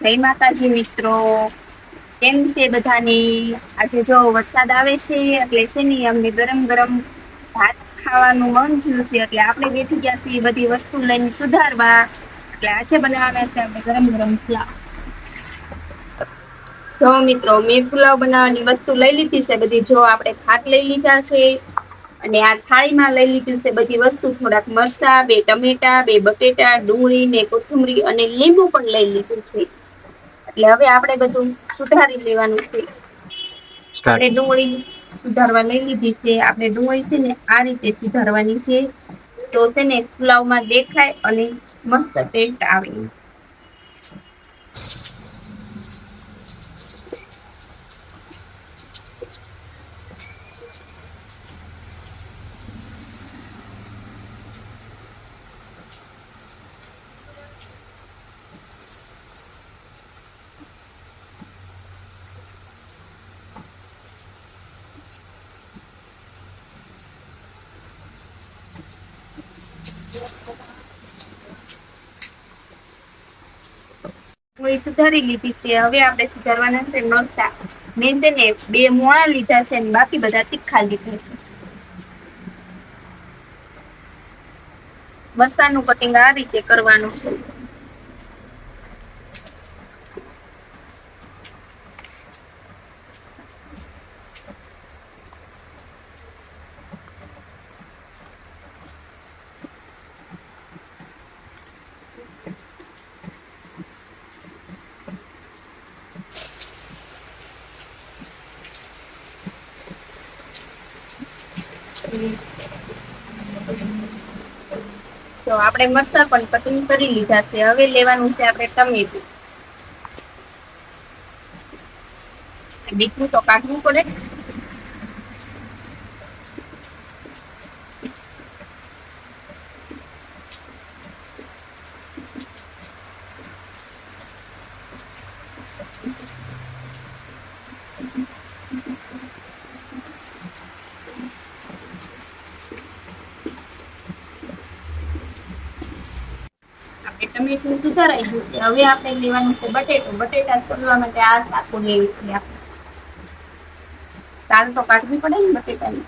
જય માતાજી મિત્રો. કેમ છે બધાની? આજે જો વરસાદ આવે છે, એટલે છે ને અમને ગરમ ગરમ ભાત ખાવાનું મન થયું એટલે આપણે બેઠી ગયા છીએ બધી વસ્તુ લઈને સુધારવા. એટલે આજે બનાવવાના છે આપણે ગરમ ગરમ પુલાવ. જો મિત્રો, મેં પુલાવ બનાવવાની વસ્તુ લઈ લીધી છે, બધી જો આપણે ભાત લઈ લીધા છે, અને આ થાળીમાં લઈ લીધું છે બધી વસ્તુ, થોડાક મરચા, બે ટમેટા, બે બટેટા, ડુંગળી ને કોથમરી અને લીંબુ પણ લઈ લીધું છે. એટલે હવે આપણે બધું સુધારી લેવાનું છે. આપણે ડુંગળી સુધારવા લઈ લીધી છે. આપણે ડુંગળી છે ને આ રીતે સુધારવાની છે. તો છે ને પુલાવમાં દેખાય અને મસ્ત ટેસ્ટ આવે. ડુંગળી સુધારી લીધી છે. હવે આપણે સુધારવાના છે મરચા મેં તેને બે મોણા લીધા છે અને બાકી બધા તીખા લીધા છે. મરચાનું કટિંગ આ રીતે કરવાનું છે. તો આપણે મરચા પણ કટિંગ કરી લીધા છે. હવે લેવાનું છે આપણે ટમેટું. મીઠું તો કાઢવું પડે. ટમેટું સુધારાઈ ગયું હવે આપણે લેવાનું છે બટેટું બટેટા તળવા માટે આ શાકો લેવી છે આપણે તો કાઢવી પડે ને બટેટાની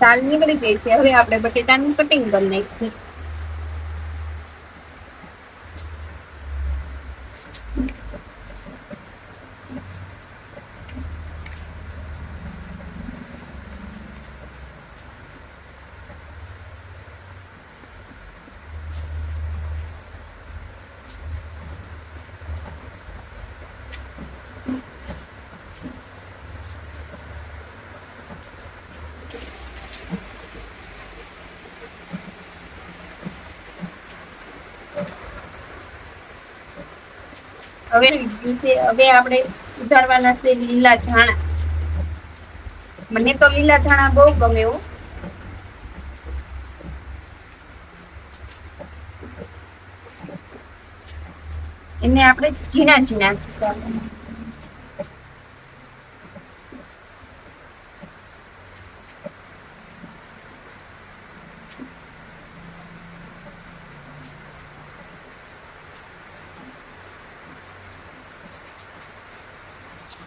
દાલ નીકળી ગઈ છે હવે આપણે બટેટાનું કટિંગ કરી નાખીએ હવે દિવસે હવે આપણે ઉતારવાના છે લીલા ધાણા. મને તો લીલા ધાણા બહુ ગમે હો. એને આપણે ઝીણા ઝીણા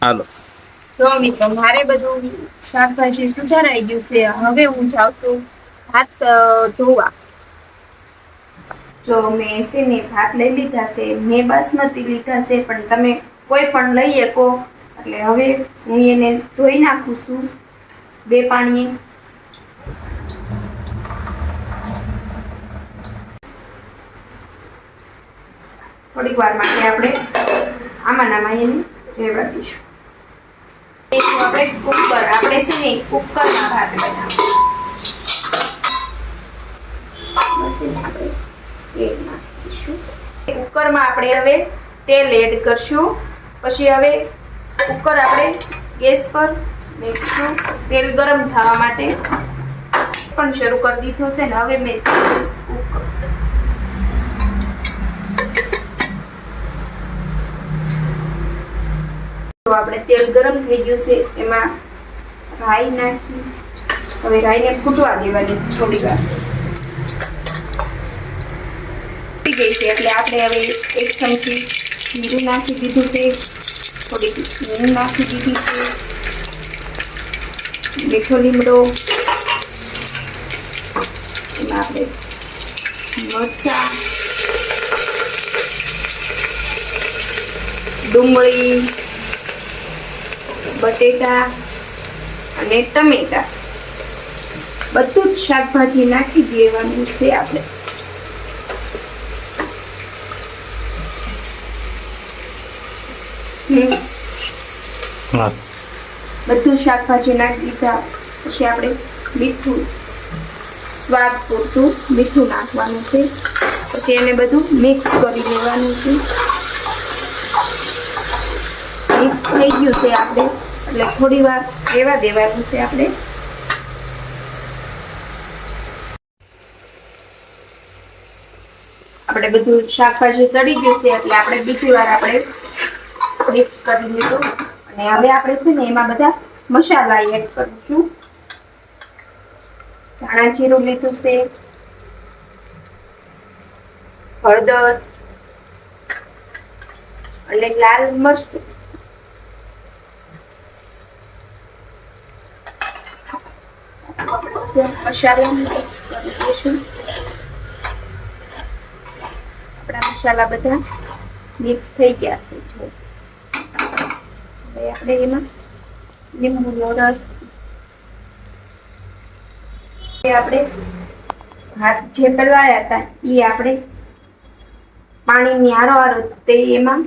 હાલો. તો મિત્રો, મારે બધું શાકભાજી સુધારાઈ ગયું છે. હવે હું જાઉં છું ભાત ધોવા. જો મેં છે ભાત લઈ લીધા છે, મેં બાસમતી લીધા છે, પણ તમે કોઈ પણ લઈ શકો એટલે હવે હું એને ધોઈ નાખું છું, બે પાણીએ. થોડીક વાર માટે આપણે આમાં નામાં એને રેવા દઈશું. આપણે કુકર આપણે કુકરમાં ભાત કુકરમાં આપણે હવે તેલ એડ કરશું. પછી હવે કુકર આપણે ગેસ પર મૂકીશું. તેલ ગરમ થવા માટે પણ શરૂ કરી દીધો છે ને હવે મેં કુકર તો આપણે તેલ ગરમ થઈ ગયું છે, એમાં રાઈ નાખી. હવે રાઈને ફૂટવા દેવાની થોડી વાર. ફૂટી ગઈ છે, એટલે આપણે હવે એક ચમચી જીરું નાખી દીધું છે. થોડીક હિંગ નાખી દીધી છે. મીઠો લીમડો. એમાં આપણે મરચા. ડુંગળી. બટેટા અને ટમેટા. બધું જ શાકભાજી નાખી દેવાનું છે આપણે. બધું શાકભાજી નાખી દીધા. પછી આપણે મીઠું સ્વાદ પૂરતું મીઠું નાખવાનું છે. પછી એને બધું મિક્સ કરી લેવાનું છે. મિક્સ થઈ ગયું છે આપણે. એટલે થોડી વાર રહેવા દેવાનું છે આપણે. આપણે બધું શાકભાજી સડી ગયું છે એટલે આપણે બીજી વાર આપણે મિક્સ કરી લીધું. અને હવે આપણે છે ને એમાં બધા મસાલા એડ કરીશું. ધાણા જીરું લીધું છે. હળદર. અને લાલ મરચું. મસાલા મિક્સ કરી દઈશું. બધા મિક્સ થઈ ગયા છે હવે આપણે એમાં લીંબુનો રસ આપણે ભાત જે પલવાયા હતા એ આપણે પાણીની હારો હારો તે એમાં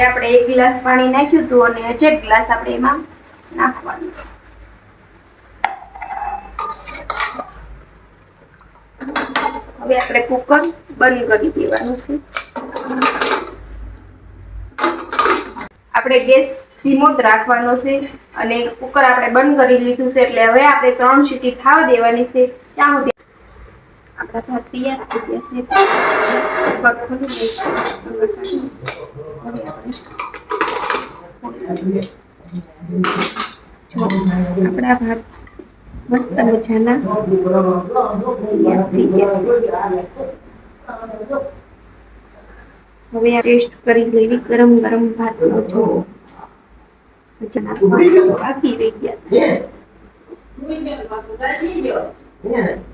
હવે આપણે એક ગ્લાસ પાણી નાખ્યું હતું અને હજે ગ્લાસ આપણે એમાં નાખવાનું. હવે આપણે કુકર બંધ કરી દેવાનું છે. આપણે ગેસ ધીમો જ રાખવાનો છે અને કુકર આપણે બંધ કરી લીધું છે એટલે હવે આપણે ત્રણ સીટી થાવ દેવાની છે. ત્યાં સુધી આપણા ભાત તૈયાર થઈ ગયા છે કુકર ખોલી દઈશું. હવે આપણે જો આપણા ભાત મસ્ત મજાના તૈયાર થઈ ગયા છે. હવે આ ટેસ્ટ કરી લેવી ગરમ ગરમ ભાતનો જો મજાના ભાત બાકી રહી ગયા હતા.